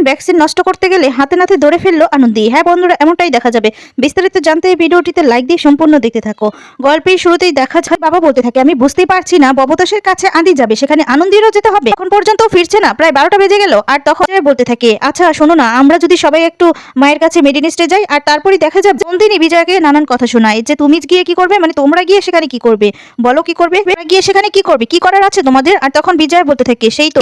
Treatment vaccine নষ্ট করতে গেলে হাতে নাতে ধরে ফেলল আনন্দি হ্যাঁ বন্ধুরা, এমনটাই দেখা যাবে। বিস্তারিত জানতে এই ভিডিওটিতে লাইক দিয়ে সম্পূর্ণ দেখতে থাকো। গল্পের শুরুতেই দেখা যায় বাবা বলতে থাকে, আমি বুঝতেই পারছি না, ববতাসের কাছে আদি যাবে, সেখানে আনন্দিরও যেতে হবে। এখন পর্যন্ত ফিরছে না, প্রায় বারোটা বেজে গেল। আর তখন বলতে থাকে আচ্ছা শোনো না, আমরা যদি সবাই একটু মায়ের কাছে মেডিনিস্টে যাই, আর তারপরই দেখা যাবে নন্দিনী বিজয়কে নানান কথা শোনায়, যে তুমি গিয়ে কি করবে? মানে তোমরা গিয়ে সেখানে কি করবে? বলো কি করবে? গিয়ে সেখানে কি করবে? কি করার আছে তোমাদের? আর তখন বিজয় বলতে থাকে, সেই তো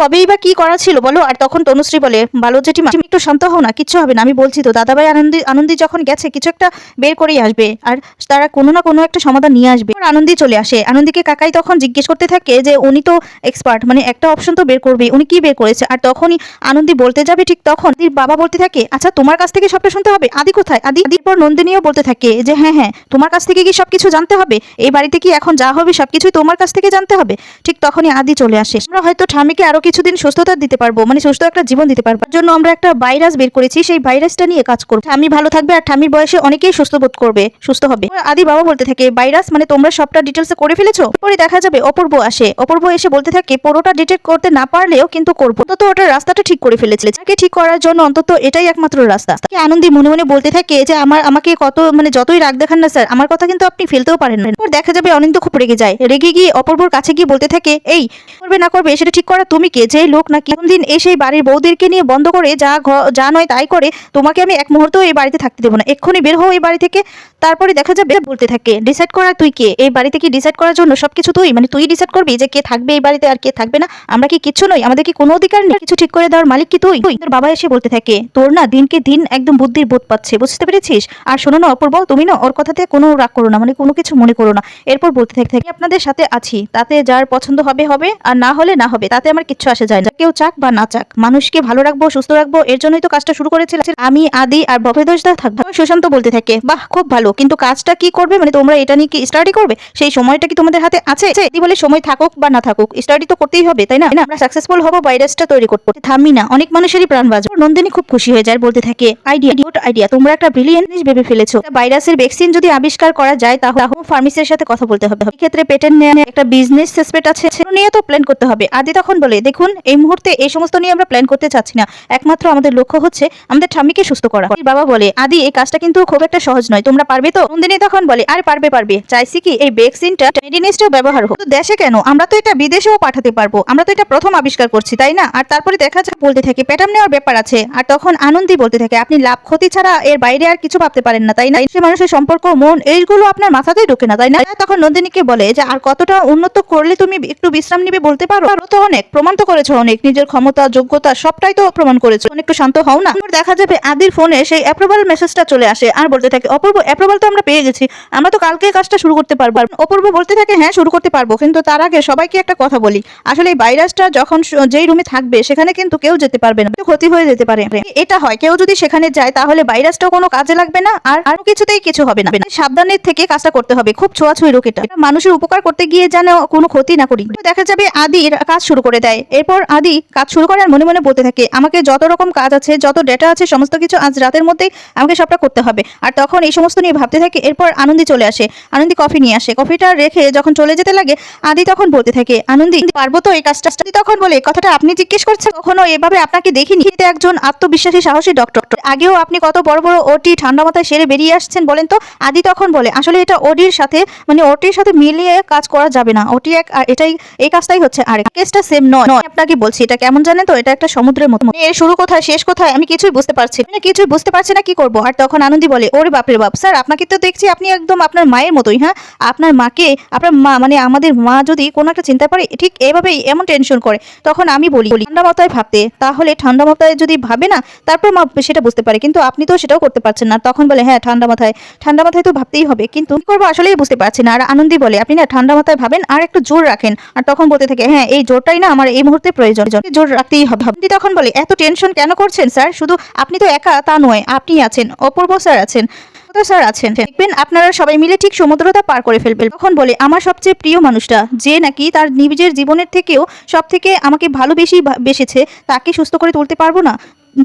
কবেই বা কি করা ছিল বলো? আর তখন তনুশ্রী বলে ভালো জেঠিমা একটু শান্ত হও না কিছু হবে না, আমি বলছি তো। দাদাভাই আনন্দি আনন্দি যখন গেছে, কিছু একটা বের করেই আসবে আর তারা কোনো না কোনো একটা সমাধান নিয়ে আসবে। আনন্দি চলে আসে। আনন্দিকে কাকাই তখন জিজ্ঞেস করতে থাকে যে, উনি তো এক্সপার্ট মানে একটা অপশন তো বের করবে উনি কি বের করেছে? আর তখনই আনন্দি বলতে যাবে ঠিক তখন। বাবা বলতে থাকে আচ্ছা তোমার কাছ থেকে সবটা শুনতে হবে? আদি কোথায়? আদি, আদির পর নন্দিনীও বলতে থাকে যে হ্যাঁ হ্যাঁ তোমার কাছ থেকে কি সবকিছু জানতে হবে? এই বাড়িতে কি এখন যা হবে সবকিছুই তোমার কাছ থেকে জানতে হবে? ঠিক তখনই আদি চলে আসে। আমরা হয়তো ঠামিকে আরও কিছুদিন সুস্থতা দিতে পারব মানে সুস্থ একটা জীবন দিতে পারব। তার জন্য আমরা একটা ভাইরাস বের করেছি, সেই ভাইরাসটা নিয়ে কাজ করব। ঠামি ভালো থাকবে আর ঠামির বয়সে অনেকেই সুস্থ বোধ করবে, সুস্থ হবে। আদি বাবা বলতে থাকে, ভাইরাস মানে তোমরা সবটা ডিটেলসে করে ফেলেছো? পরে দেখা যাবে অপূর্ব আসে। অপূর্ব এসে বলতে থাকে, পুরোটা ডিটেক্ট করতে না পারলেও কিন্তু করব। তো ওটার রাস্তাটা ঠিক করে ফেলেছিল। তাকে ঠিক করার জন্য অন্তত এটাই একমাত্র রাস্তা। তাকে আনন্দি মনে মনে বলতে থাকে যে, আমার, আমাকে কত মানে যতই রাগ দেখান না স্যার, আমার কথা কিন্তু আপনি ফেলতেও পারেন না। দেখা যাবে অনিন্দ খুব রেগে যায়। রেগে গিয়ে অপূর্বর কাছে গিয়ে বলতে থাকে, এই, করবে না করবে, সেটা ঠিক করা তুমি কে? যে লোক নাকি দিন এসে বাড়ির বউদেরকে নিয়ে বন্ধ করে যা যা নয় তাই করে তোমাকে আমি এক মুহূর্ত এই বাড়িতে থাকতে দেবো না। এক্ষুনি বের হও এই বাড়ি থেকে। তারপরে দেখা যাবে বলতে থাকে ডিসাইড করা তুই কে? এই বাড়িতে কি ডিসাইড করার জন্য সবকিছু তুই? মানে তুই ডিসাইড করবি যে কে থাকবে এই বাড়িতে আর কে থাকবে না? আমরা কি কিচ্ছু নই? আমাদের কি কোনো অধিকার নেই? কিছু ঠিক করে দেওয়ার মালিক কি তুই? তোর বাবা এসে বলতে থাকে, তোর না দিনকে দিন একদম বুদ্ধির বোধ পাচ্ছে, বুঝতে পেরেছিস? আর শোনো না, অপূর্ব, তুমি না ওর কথাতে কোনো রাগ করো না মানে কোনো কিছু মনে করো না। এরপর বলতে থাকে থাকি আপনাদের সাথে আছি, তাতে যার পছন্দ হবে হবে, আর না হলে না হবে, তাতে আমার কিচ্ছু আসে যায় না। কেউ চাক বা না চাক, মানুষকে ভালো রাখব, সুস্থ রাখব, এর জন্যই তো কাজটা শুরু করেছিলাম। আমি, আদি আর ভবেদোষ দা থাকব সুশান্ত বলতে থাকে, বাহ, খুব ভালো। কিন্তু কাজটা কি করবে? মানে তোমরা এটা নিয়ে কি স্টাডি করবে? সেই সময়টা কি তোমাদের হাতে আছে? যদি বলে, সময় থাকুক বা না থাকুক স্টাডি তো করতেই হবে, তাই না? আমরা সাকসেসফুল হব ভাইরাসটা তৈরি করতে থামি না, অনেক মানুষেরই প্রাণ বাঁচবে। নন্দিনী খুব খুশি হয়ে যায়, বলতে থাকে আইডিয়া গুড আইডিয়া তোমরা একটা ব্রিলিয়েন্ট জিনিস ভেবে ফেলেছো। ভাইরাসের ভ্যাকসিন যদি আবিষ্কার করা যায়, তাহলে ফার্মেসির সাথে কথা বলতে হবে। ক্ষেত্রে পেটেন্ট নেওয়া একটা বিজনেস সেসপেট আছে নিয়ে তো প্ল্যান করতে হবে। আদি তখন বলে, দেখুন, এই মুহূর্তে এই সমস্ত নিয়ে আমরা প্ল্যান করতে চাচ্ছি না। একমাত্র আমাদের লক্ষ্য হচ্ছে আমাদের ঠাম্মিকে সুস্থ করা। বাবা বলে, আদি, এই কাজটা কিন্তু খুব একটা সহজ নয়। তোমরা পারবে তো? নন্দিনী তখন বলে, আরে পারবে পারবে। চাইছি কি এই ভ্যাকসিনটা মেডিনেস্টেও ব্যবহার হোক। দেশে কেন? আমরা তো এটা বিদেশেও পাঠাতে পারব। আমরা তো এটা প্রথম আবিষ্কার করছি, তাই না? আর তারপরে দেখা যায় বলতে থাকে, পেটাম নেওয়ার ব্যাপার আছে। আর তখন আনন্দি বলতে থাকে, আপনি লাভ ক্ষতি ছাড়া এর বাইরে আর কিছু ভাবতে পারেন না, তাই না? সে মানুষের সম্পর্ক, মন, এইগুলো আপনার মাথাতেই ঢোকে না, তাই না? তখন নন্দিনীকে বলে, যে আর কতটা উন্নত করলে তুমি একটু বিশ্রাম নিবে বলতে পারো? তো অনেক, প্রমাণ তো করেছ অনেক। নিজের ক্ষমতা, যোগ্যতা সবটাই প্রমাণ করেছ। একটু শান্ত হও না। দেখা যাবে আদির ফোনে সেই অ্যাপ্রুভাল মেসেজটা চলে আসে আর বলতে থাকে, অপূর্ব অ্যাপ্রুভাল তো আমরা পেয়ে গেছি। আমরা তো কালকে কাজটা শুরু করতে পারব। অপূর্ব বলতে থাকে হ্যাঁ শুরু করতে পারব। কিন্তু তার আগে সবাইকে একটা কথা বলি। আসলে এই ভাইরাসটা যখন যেই রুমে থাকবে, সেখানে কিন্তু কেউ যেতে পারবে না। ক্ষতি হয়ে যেতে পারে। এটা হয়। কেউ যদি সেখানে যায়, তাহলে ভাইরাসটাও কোনো কাজে লাগবে না আর আরও কিছুতেই কিছু হবে না। সাবধানের থেকে কাজটা করতে হবে। খুব ছোঁয়াছুঁই রোগ এটা মানুষের উপকার করতে গিয়ে যেন কোনো ক্ষতি না করি। দেখা যাবে আদির কাজ শুরু করে দেয়। এরপর আদি কাজ শুরু করে আর মনে মনে বলতে থাকে আমাকে যত রকম কাজ আছে যত ডেটা আছে সমস্ত কিছু আজ রাতের মধ্যেই আমাকে সবটা করতে হবে। আর তখন এই সমস্ত নিয়ে ভাবতে থাকে এরপর আনন্দি চলে আসে। আনন্দি কফি নিয়ে আসে। কফিটা রেখে যখন চলে যেতে লাগে আদি তখন বলতে থাকে আনন্দি পারব তো এই কাজটা? তখন বলে কথাটা আপনি জিজ্ঞেস করছেন কখনো এভাবে আপনাকে দেখিনি? একজন আত্মবিশ্বাসী সাহসী ডক্টর আগেও আপনি কত বড় বড় ওটি ঠান্ডা মাথায় সেরে বেরিয়ে আসছেন বলেন তো? আদি তখন বলে আসলে এটা ওডির সাথে মানে ওটির সাথে মিলিয়ে কাজ করা যাবে না। ওটি এক আর এটাই এই কাজটাই হচ্ছে আরেক। কেসটা সেম নয়, আপনাকে বলছি এটা কেমন জানেন তো? এটা একটা সমুদ্রের মতো। এর শুরু কোথায়, শেষ কোথায়, আমি কিছুই বুঝতে পারছি না। কিছুই বুঝতে পারছি না, কি করব? আর তখন আনন্দি বলে, ওরে বাপরে বাপ, স্যার, আপনাকে তো দেখছি আপনি একদম আপনার মায়ের মতোই হ্যাঁ? আপনার মাকে, আপনার মা মানে আমাদের মা যদি কোনো একটা চিন্তা করে, ঠিক এভাবেই এমন টেনশন করে। তখন আমি বলি ঠান্ডা মাথায় ভাবতে, তাহলে ঠান্ডা মাথায় যদি ভাবে না, তারপর মা সেটা বুঝতে পারে। কিন্তু আপনি তো সেটাও করতে পারছেন না। তখন বলে হ্যাঁ ঠান্ডা মাথায় ঠান্ডা মাথায় তো ভাবতেই হবে। কিন্তু কি করব? আসলেই বুঝতে পারছি না। আর আনন্দি বলে, আপনি না ঠান্ডা মাথায় ভাবেন, আর একটু জোর রাখেন। আর তখন বলতে থাকে হ্যাঁ এই জোরটাই না আমার এই মুহূর্তে প্রয়োজন। জোর রাখতেই হবে। তখন বলে এত টেনশন কেন করছেন স্যার শুধু আপনি তো একা, তা নয়, আপনি আছেন, অপূর্ব স্যার আছেন স্যার আছেন। দেখবেন আপনারা সবাই মিলে ঠিক সমুদ্রতা পার করে ফেলবেন। তখন বলে, আমার সবচেয়ে প্রিয় মানুষটা, যে নাকি তার নিজের জীবনের থেকেও সব থেকে আমাকে ভালোবেসেই বেসেছে, তাকে সুস্থ করে তুলতে পারব না?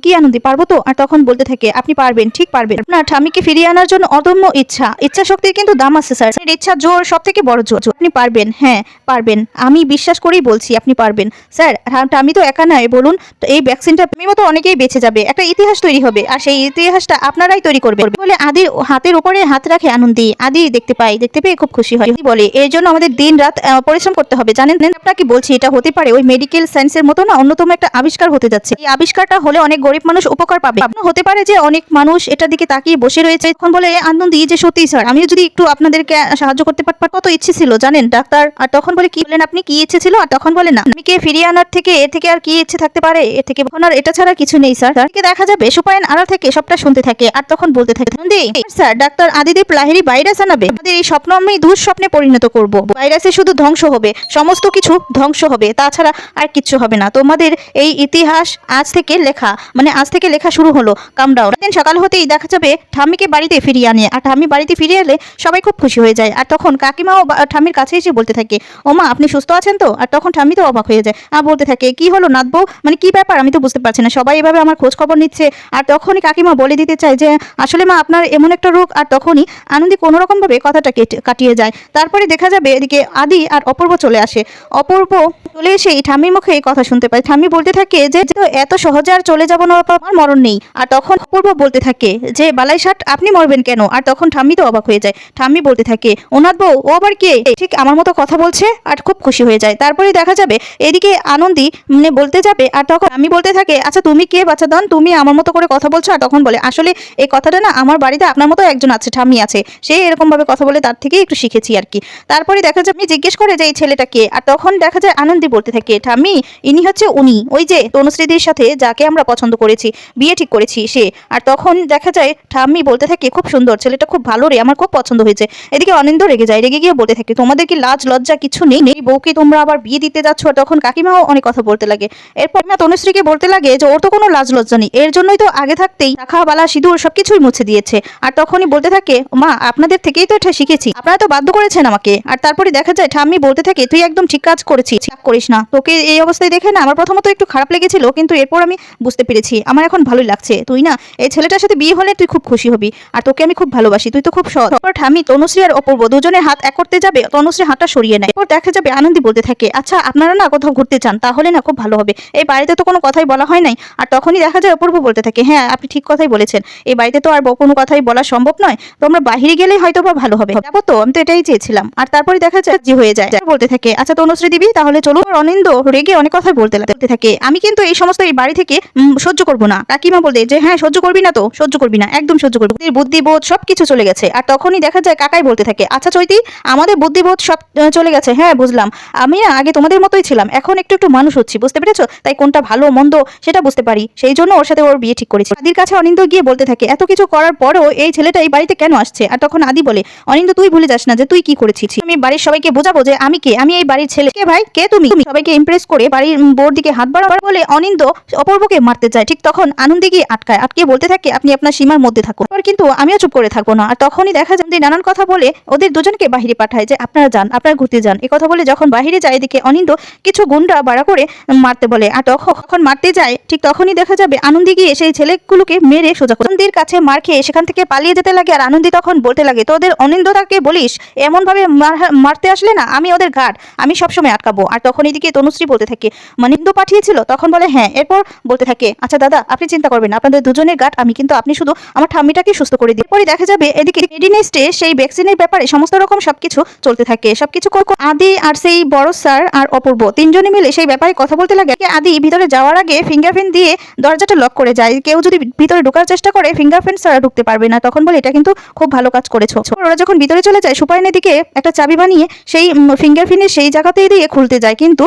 কি আনন্দি পারব তো? আর তখন বলতে থাকে, আপনি পারবেন, ঠিক পারবেন। আপনার ঠামিকে ফিরিয়ে আনার জন্য অদম্য ইচ্ছা। ইচ্ছা শক্তির কিন্তু দাম আছে, স্যার। স্যার ইচ্ছা জোর সব থেকে বড় জোর। আপনি পারবেন হ্যাঁ পারবেন। আমি বিশ্বাস করেই বলছি, আপনি পারবেন। স্যার আমি তো একা নয়, বলুন এই ভ্যাকসিনটা আমি মতো অনেকেই বেঁচে যাবে। একটা ইতিহাস তৈরি হবে, আর সেই ইতিহাসটা আপনারাই তৈরি করবেন বলে আদির হাতের উপরে হাত রাখে আনন্দি। আদি দেখতে পাই, দেখতে পেয়ে খুব খুশি হয়। বলে, এর জন্য আমাদের দিন রাত পরিশ্রম করতে হবে। জানেন আপনাকে বলছি, এটা হতে পারে ওই মেডিকেল সায়েন্সের মতো না, অন্যতম একটা আবিষ্কার হতে যাচ্ছে। এই আবিষ্কারটা হলে অনেক গরিব মানুষ উপকার পাবে। হতে পারে যে অনেক মানুষ এটার দিকে তাকিয়ে বসে রয়েছে। এখন বলে আনন্দি যে সত্যি স্যার আমিও যদি একটু আপনাদেরকে সাহায্য করতে পারতাম কত ইচ্ছে ছিল, জানেন? ডাক্তার, আর তখন বলে, কি বলেন আপনি? কি ইচ্ছে ছিল? আর তখন বলে, না, আমি কে ফিরিয়ে আনার থেকে এর থেকে আর কি ইচ্ছে থাকতে পারে? এর থেকে আর এটা ছাড়া কিছু নেই স্যার তাকে দেখা যাবে, সুপায়ন আড়াল থেকে সবটা শুনতে থাকে, আর তখন বলতে থাকে Anandi sir doctor Adidev Lahiri virus আনাবে। আমাদের এই স্বপ্ন আমি দুঃস্বপ্নে পরিণত করব। ভাইরাসে শুধু ধ্বংস হবে, সমস্ত কিছু ধ্বংস হবে, তাছাড়া আর কিচ্ছু হবে না। তোমাদের এই ইতিহাস আজ থেকে লেখা। মানে আজ থেকে লেখা শুরু হলো কামডাউন দিন সকাল হতেই দেখা যাবে ঠাম্মিকে বাড়িতে ফিরিয়ে আনে, আর ঠাম্মি বাড়িতে ফিরে এলে সবাই খুব খুশি হয়ে যায়। আর তখন কাকিমাও ঠাম্মির কাছে এসে বলতে থাকে ওমা আপনি সুস্থ আছেন তো? আর তখন ঠাম্মি তো অবাক হয়ে যায়, আর বলতে থাকে, কি হলো নাথবউ মানে কি ব্যাপার? আমি তো বুঝতে পারছি না। সবাই এভাবে আমার খোঁজ খবর নিচ্ছে। আর তখনই কাকিমা বলে দিতে চায় যে, আসলে মা, আপনার এমন একটা রোগ। আর তখনই আনন্দি কোনো রকম ভাবে কথাটা কেটে, কাটিয়ে যায়। তারপরে দেখা যাবে এদিকে আদি আর অপূর্ব চলে আসে। অপূর্ব চলে এসে ঠাম্মির মুখে এই কথা শুনতে পায়। ঠাম্মি বলতে থাকে যে যে এত সহজে আর চলে যাব না বাবা, আমার মরণ নেই। আর তখন অপূর্ব বলতে থাকে যে বালাই ষাট আপনি মরবেন কেন? আর তখন ঠাম্মি তো অবাক হয়ে যায়। ঠাম্মি বলতে থাকে ওনার বউ ও আবার কে? ঠিক আমার মতো কথা বলছে আর খুব খুশি হয়ে যায়। তারপরে দেখা যাবে এদিকে আনন্দি মানে বলতে যাবে আর তখন আমি বলতে থাকে আচ্ছা তুমি কে বাচ্চা দান? তুমি আমার মতো করে কথা বলছো? আর তখন বলে আসলে এই কথাটা না আমার বাড়িতে আপনার মতো একজন আছে ঠাম্মি আছে। সে এরকম ভাবে কথা বলে তার থেকেই একটু শিখেছি আর কি। তারপরে দেখা যায় আপনি জিজ্ঞেস করে যে এই ছেলেটা কে? আর তখন দেখা যায় আনন্দি বলতে থাকে ঠাম্মি ইনি হচ্ছে উনি। ওই যে তনুশ্রীদির সাথে যাকে আমরা পছন্দ করেছি, বিয়ে ঠিক করেছি সে। আর তখন দেখা যায়, ঠাম্মি বলতে থাকে, খুব সুন্দর, ছেলেটা খুব ভালো রে, আমার খুব পছন্দ হয়েছে। এদিকে অনিন্দ রেগে যায়, রেগে গিয়ে বলতে থাকে, তোমাদের কি লাজ, লজ্জা কিছু নেই? এই বউকে তোমরা আবার বিয়ে দিতে যাচ্ছ? আর তখন কাকিমাও অনেক কথা বলতে লাগে। এরপর মা তনুশ্রীকে বলতে লাগে যে, ওর তো কোনো লাজ, লজ্জা নেই। এর জন্যই তো আগে থাকতেই রাখা বালা, সিঁদুর সবকিছুই মুছে দিয়েছে। আর তখনই বলতে থাকে, মা, আপনাদের থেকেই তো এটা শিখেছি। আপনারা তো বাধ্য করেছেন আমাকে। আর তারপরে দেখা যায়, ঠাম্মি বলতে থাকে, তুই একদম ঠিক কাজ করেছিস করিস না। তোকে এই অবস্থায় দেখে না আমার প্রথমত একটু খারাপ লেগেছিল, কিন্তু এরপর আমি বুঝতে পেরেছি। আমার এখন ভালোই লাগছে। তুই না, এই ছেলেটার সাথে বিয়ে হলে তুই খুব খুশি হবি। আর তোকে আমি খুব ভালোবাসি। তুই তো খুব সৎ। ঠাম্মি, তনুশ্রী আর অপূর্ব দুজনে হাত এক করতে যাবে। তনুশ্রী হাতটা সরিয়ে নেয়। এরপর দেখা যাবে আনন্দি বলতে থাকে আচ্ছা আপনারা না কোথাও ঘুরতে চান, তাহলে না খুব ভালো হবে। এই বাড়িতে তো কোনো কথাই বলা হয় নাই। আর তখনই দেখা যায় অপূর্ব বলতে থাকে হ্যাঁ আপনি ঠিক কথাই বলেছেন। এই বাড়িতে তো আর কোনো কথাই বলা সম্ভব নয়। তো আমরা বাহিরে গেলেই হয়তো বা ভালো হবে। যাব তো, আমি তো এটাই চেয়েছিলাম। আর তারপরে দেখা যায় জি হয়ে যায়। বলতে থাকে আচ্ছা তনুশ্রী দিবি, তাহলে চলো। অনিন্দ রেগে অনেক কথাই বলতে লাগে- বলতে থাকে, আমি কিন্তু এই সমস্ত এই বাড়ি থেকে সহ্য করব না। কাকিমা বলে যে হ্যাঁ সহ্য করবি না তো? সহ্য করবি না, একদম সহ্য করবি বুদ্ধিবোধ সব কিছু চলে গেছে। আর তখনই দেখা যায় কাকাই বলতে থাকে আচ্ছা চৈতি, আমাদের বুদ্ধিবোধ সব চলে গেছে। হ্যাঁ বুঝলাম। আমি না আগে তোমাদের মতোই ছিলাম। এখন একটু একটু মানুষ হচ্ছি, বুঝতে পেরেছ? তাই কোনটা ভালো, মন্দ সেটা বুঝতে পারি। সেই জন্য ওর সাথে ওর বিয়ে ঠিক করেছি। আদির কাছে অনিন্দ গিয়ে বলতে থাকে, এত কিছু করার পরেও এই ছেলেটা এই বাড়িতে কেন আসছে? আর তখন আদি বলে, অনিন্দ, তুই ভুলে যাস না যে তুই কি করেছিস। আমি বাড়ির সবাইকে বোঝাবো যে আমি কে? আমি এই বাড়ির ছেলে। কে ভাই? কে তুমি? সবাইকে ইমপ্রেস করে বাড়ির বোর দিকে হাত বাড়াবার বলে, অনিন্দ, অপূর্বকে মারতে যায় ঠিক তখন আনন্দে গিয়ে আটকায় আটকে বলতে থাকে, আপনি আপনার সীমার মধ্যে থাকুন। এবার কিন্তু আমিও চুপ করে থাকব না। আর তখনই দেখা যায় নানান কথা বলে ওদের দুজনকে বাহিরে পাঠায় যে, আপনারা যান, আপনারা ঘুরতে যান। এ কথা বলে যখন বাহিরে যায়, এদিকে অনিন্দ কিছু গুন্ডা বাড়া করে মারতে বলে। আর তখন মারতে যায়, ঠিক তখনই দেখা যাবে আনন্দি গিয়ে সেই ছেলেগুলোকে মেরে সোজা আনন্দির কাছে মার খেয়ে সেখান থেকে পালিয়ে যেতে লাগে। আর আনন্দি তখন বলতে লাগে, তোদের অনিন্দতাকে বলিস এমন ভাবে মার- মারতে আসলে না, আমি ওদের ঘাট, আমি সবসময় আটকাবো। আর তখন এদিকে তনুশ্রী বলতে থাকে মানিন্দ পাঠিয়েছিল? তখন বলে হ্যাঁ। এরপর বলতে থাকে আচ্ছা দাদা, আপনি চিন্তা করবেন আপনাদের দুজনের গাট আমি, কিন্তু আপনি শুধু আমার ঠাম্মিটাকে সুস্থ করে দিই পরে দেখা যাবে এদিকে মেডিনেস্টে সেই ভ্যাকসিনের ব্যাপারে সমস্ত রকম সবকিছু চলতে থাকে। সবকিছু আদি আর সেই বড় স্যার আর অপূর্ব তিনজনে মিলে সেই ব্যাপারে কথা বলতে লাগে। আদি ভিতরে যাওয়ার আগে ফিঙ্গারপ্রিন্ট দিয়ে দরজাটা লক করে যায়। কেউ যদি ভিতরে ঢোকার চেষ্টা করে ফিঙ্গারপ্রিন্ট ছাড়া ঢুকতে পারবে না। তখন বলে, এটা কিন্তু খুব ভালো কাজ করেছ। ওরা যখন ভিতরে চলে যায় সুপায়নের দিকে একটা চাবি বানিয়ে সেই ফিঙ্গারপ্রিন্টের সেই জায়গাতেই দিয়ে খুলতে যায়। কিন্তু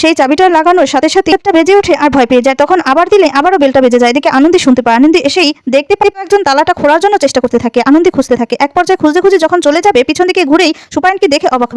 সেই চাবিটা লাগানোর সাথে সাথে একটা বেজে ওঠে আর ভয় পেয়ে যায়। তখন আবার দিলে আবারও বেলটা বেজে যায়। এদিকে আনন্দি শুনতে পায়। আনন্দি এসেই দেখতে পাই একজন তালাটা খোলার জন্য চেষ্টা করতে থাকে। আনন্দি খুঁজতে থাকে। এক পর্যায়ে খুঁজতে খুঁজে যখন চলে যাবে, পিছন দিকে ঘুরেই সুপায়নকে দেখে অবাক